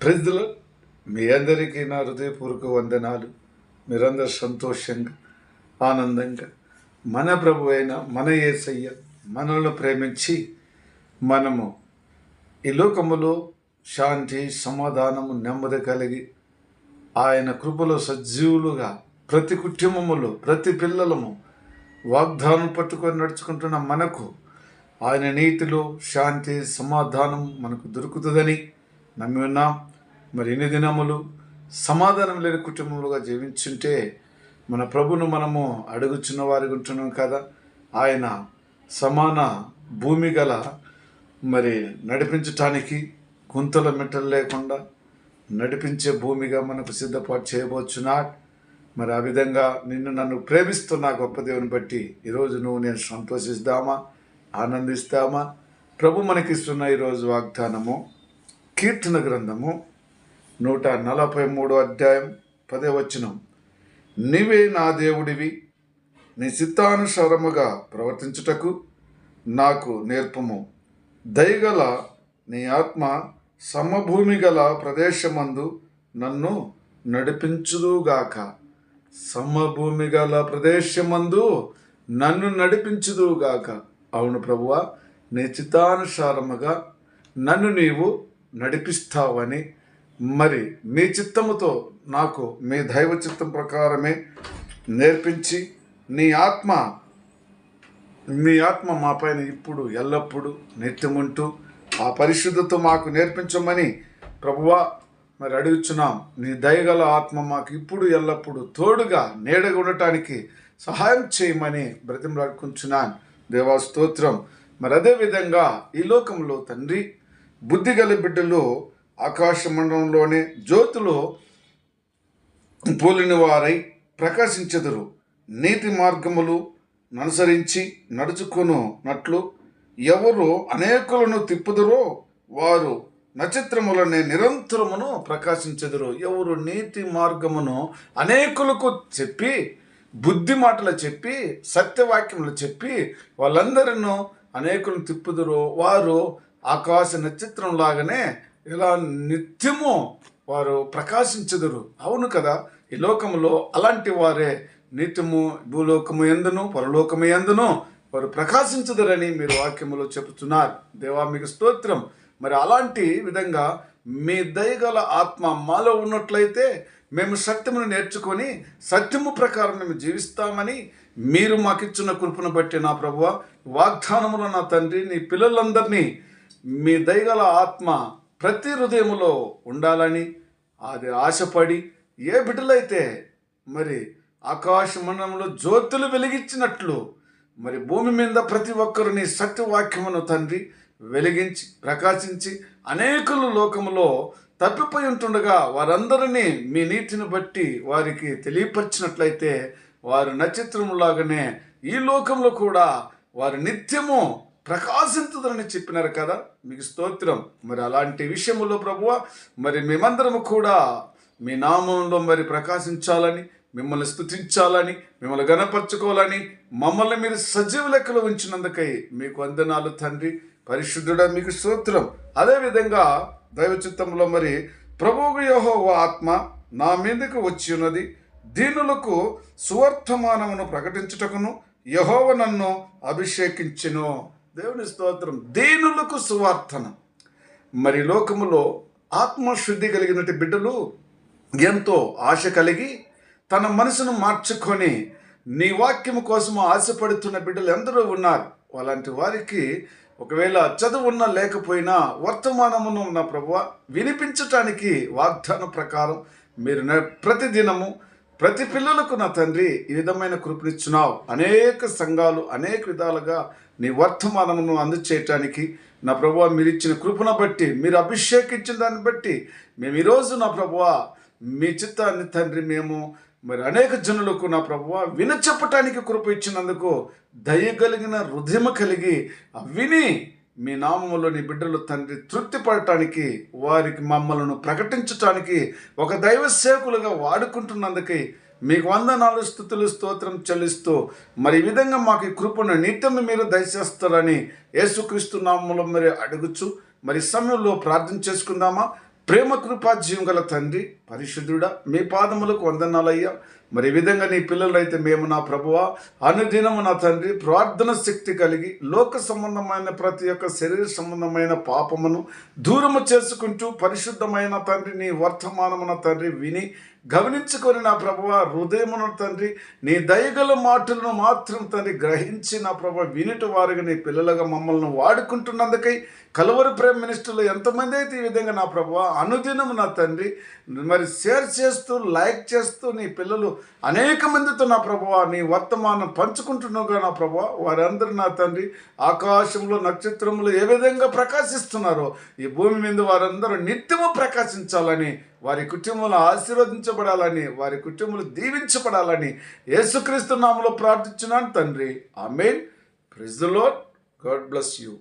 ప్రజలు మీ అందరికీ నా హృదయపూర్వక వందనాలు. మీరందరూ సంతోషంగా ఆనందంగా మన ప్రభు అయిన మన ఏసయ్య మనల్ని ప్రేమించి మనము ఈ లోకములో శాంతి సమాధానము నెమ్మది కలిగి ఆయన కృపలో సజీవులుగా ప్రతి కుటుంబములో ప్రతి పిల్లలము వాగ్దానం పట్టుకొని నడుచుకుంటున్న మనకు ఆయన నీతిలో శాంతి సమాధానం మనకు దొరుకుతుందని నమ్మి ఉన్నాం మరి ఎన్ని దినములు సమాధానం లేని కుటుంబంలోగా జీవించుంటే మన ప్రభును మనము అడుగుచున్న వారికి ఉంటున్నాం కదా. ఆయన సమాన భూమి గల మరి నడిపించటానికి గుంతల మెట్టలు లేకుండా నడిపించే భూమిగా మనకు సిద్ధపాటు చేయబోచున్నా మరి ఆ విధంగా నిన్ను నన్ను ప్రేమిస్తున్న గొప్ప దేవుని బట్టి ఈరోజు నువ్వు నేను సంతోషిస్తామా? ఆనందిస్తామా? ప్రభు మనకిస్తున్న ఈరోజు వాగ్దానము కీర్తన గ్రంథము నూట నలభై మూడో అధ్యాయం పదే వచనం. నీవే నా దేవుడివి నీ చిత్తానుసారముగా ప్రవర్తించుటకు నాకు నేర్పము. దయగల నీ ఆత్మ సమభూమి గల ప్రదేశమందు నన్ను నడిపించుదుగాక సమభూమి గల ప్రదేశమందు నన్ను నడిపించుదుగాక అవును ప్రభువా నీ చిత్తానుసారముగా నన్ను నీవు నడిపిస్తావని. మరి మీ చిత్తముతో నాకు మీ దైవ చిత్తం ప్రకారమే నేర్పించి నీ ఆత్మ మీ ఆత్మ మా పైన ఇప్పుడు ఎల్లప్పుడూ నిత్యముంటూ ఆ పరిశుద్ధతో మాకు నేర్పించమని ప్రభువా మరి అడుగుచున్నాం. నీ దయగల ఆత్మ మాకు ఇప్పుడు ఎల్లప్పుడూ తోడుగా నీడగా ఉండటానికి సహాయం చేయమని బ్రతిమలాడుకుంటున్నాను. దేవా స్తోత్రం. మరి అదేవిధంగా ఈ లోకంలో తండ్రి బుద్ధి గల బిడ్డలు ఆకాశ మండలంలోనే జ్యోతులు పోలిన వారై ప్రకాశించెదరు. నీతి మార్గములు అనుసరించి నడుచుకొనున్నట్లు ఎవరు అనేకులను తిప్పుదరో వారు నక్షత్రములనే నిరంతరమును ప్రకాశించెదరు. ఎవరు నీతి మార్గమును అనేకులకు చెప్పి బుద్ధి మాటలు చెప్పి సత్యవాక్యములు చెప్పి వాళ్ళందరినూ అనేకులను తిప్పుదరో వారు ఆకాశ నక్షత్రం లాగానే ఇలా నిత్యము వారు ప్రకాశించదురు. అవును కదా? ఈ లోకములో అలాంటి వారే నిత్యము భూలోకము ఎందును పరలోకము ఎందును వారు ప్రకాశించదురని మీరు వాక్యములో చెబుతున్నారు. దేవా మీకు స్తోత్రం. మరి అలాంటి విధంగా మీ దయగల ఆత్మ మాలో ఉన్నట్లయితే మేము సత్యమును నేర్చుకొని సత్యము ప్రకారం మేము జీవిస్తామని మీరు మాకిచ్చిన కృపను బట్టి నా ప్రభువ వాగ్దానములో నా తండ్రి నీ పిల్లలందరినీ మీ దయగల ఆత్మ ప్రతి హృదయములో ఉండాలని అది ఆశపడి ఏ బిడ్డలైతే మరి ఆకాశమండలంలో జ్యోతులు వెలిగించినట్లు మరి భూమి మీద ప్రతి ఒక్కరు నీ సత్యవాక్యమును తండ్రి వెలిగించి ప్రకాశించి అనేకులు లోకములో తప్పిపోయి ఉంటుండగా వారందరినీ మీ నీతిని బట్టి వారికి తెలియపరిచినట్లయితే వారు నక్షత్రములాగానే ఈ లోకంలో కూడా వారు నిత్యము ప్రకాశించుదని చెప్పినారు కదా. మీకు స్తోత్రం. మరి అలాంటి విషయంలో ప్రభువ మరి మేమందరము కూడా మీ నామంలో మరి ప్రకాశించాలని మిమ్మల్ని స్థుతించాలని మిమ్మల్ని గణపరచుకోవాలని మమ్మల్ని మీరు సజీవ లెక్కలో ఉంచినందుకై మీకు వందనాలు తండ్రి. పరిశుద్ధుడ మీకు స్తోత్రం. అదేవిధంగా దైవచిత్తంలో మరి ప్రభువు యోహో ఆత్మ నా మీదకు వచ్చి ఉన్నది. దీనులకు సువర్తమానమును ప్రకటించుటకును యహోవ నన్ను అభిషేకించెను. దేవుని స్తోత్రం. దీనులకు సువార్తన. మరి లోకములో ఆత్మశుద్ధి కలిగినటి బిడ్డలు ఎంతో ఆశ కలిగి తన మనసును మార్చుకొని నీ వాక్యము కోసం ఆశపడుతున్న బిడ్డలు ఎందరో ఉన్నారు. అలాంటి వారికి ఒకవేళ చదువున్నా లేకపోయినా వర్తమానమును ఉన్న ప్రభు వినిపించటానికి వాగ్దాన ప్రకారం మీరు న- ప్రతిదినము ప్రతి పిల్లలకు నా తండ్రి ఈ విధమైన కృపనిచ్చున్నావు. అనేక సంఘాలు అనేక విధాలుగా నీ వర్తమానమును అందచేయటానికి నా ప్రభు మీరు ఇచ్చిన కృపను బట్టి మీరు అభిషేకించిన దాన్ని బట్టి మేము ఈరోజు నా ప్రభువ మీ చిత్తాన్ని తండ్రి మేము మరి అనేక జనులకు నా ప్రభువ వినచెప్పటానికి కృప ఇచ్చినందుకు దయ కలిగిన హృదయం కలిగి విని మీ నామములో నీ బిడ్డలు తండ్రి తృప్తి పడటానికి వారికి మమ్మలను ప్రకటించటానికి ఒక దైవ సేవకులుగా వాడుకుంటున్నందుకై మీకు వందనాలు స్థుతులు స్తోత్రం చెల్లిస్తూ మరి ఈ విధంగా మాకు ఈ కృపను నిత్యం మీరు దయచేస్తారని యేసుక్రీస్తు నామములో మరి అడుగుచు. మరి సమయంలో ప్రార్థన చేసుకుందామా? ప్రేమ కృపా జీవం గల తండ్రి పరిశుద్ధుడా మీ పాదములకు వందనాలయ్యా. మరి ఈ విధంగా నీ పిల్లలైతే మేము నా ప్రభువా అనుదినము నా తండ్రి ప్రార్థన శక్తి కలిగి లోక సంబంధమైన ప్రతి ఒక్క శరీర సంబంధమైన పాపమును దూరము చేసుకుంటూ పరిశుద్ధమైన తండ్రి నీ వర్తమానమున తండ్రి విని గమనించుకొని నా ప్రభువ హృదయమున తండ్రి నీ దయగల మాటలను మాత్రం తండ్రి గ్రహించి నా ప్రభు వినిటి వారిగా నీ పిల్లలుగా మమ్మల్ని వాడుకుంటున్నందుకై కలువరి ప్రేమ మినిస్టర్లు ఎంతమంది అయితే ఈ విధంగా నా ప్రభు అనుదినము నా తండ్రి మరి షేర్ చేస్తూ లైక్ చేస్తూ నీ పిల్లలు అనేక మందితో నా ప్రభువ నీ వర్తమానం పంచుకుంటున్నావుగా నా ప్రభువ. వారందరూ నా తండ్రి ఆకాశంలో నక్షత్రములు ఏ విధంగా ప్రకాశిస్తున్నారో ఈ భూమి మీద వారందరూ నిత్యము ప్రకాశించాలని వారి కుటుంబంలో ఆశీర్వదించబడాలని వారి కుటుంబాలు దీవించబడాలని యేసుక్రీస్తు నామలో ప్రార్థించున్నాను తండ్రి. Amen. Praise the Lord. God bless you.